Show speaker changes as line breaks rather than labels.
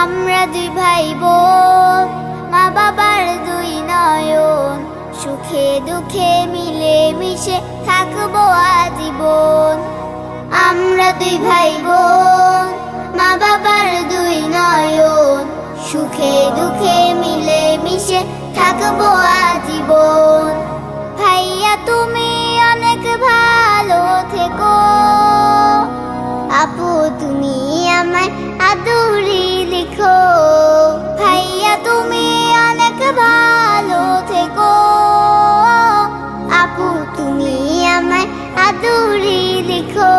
আমরা দুই ভাই বোন মা বাবার দুই নয়ন, সুখে দুঃখে মিলে মিশে থাকব আজীবন। আমরা দুই ভাই বোন মা বাবার দুই নয়ন, সুখে দুঃখে মিলে মিশে থাকব বাদুরি লিখো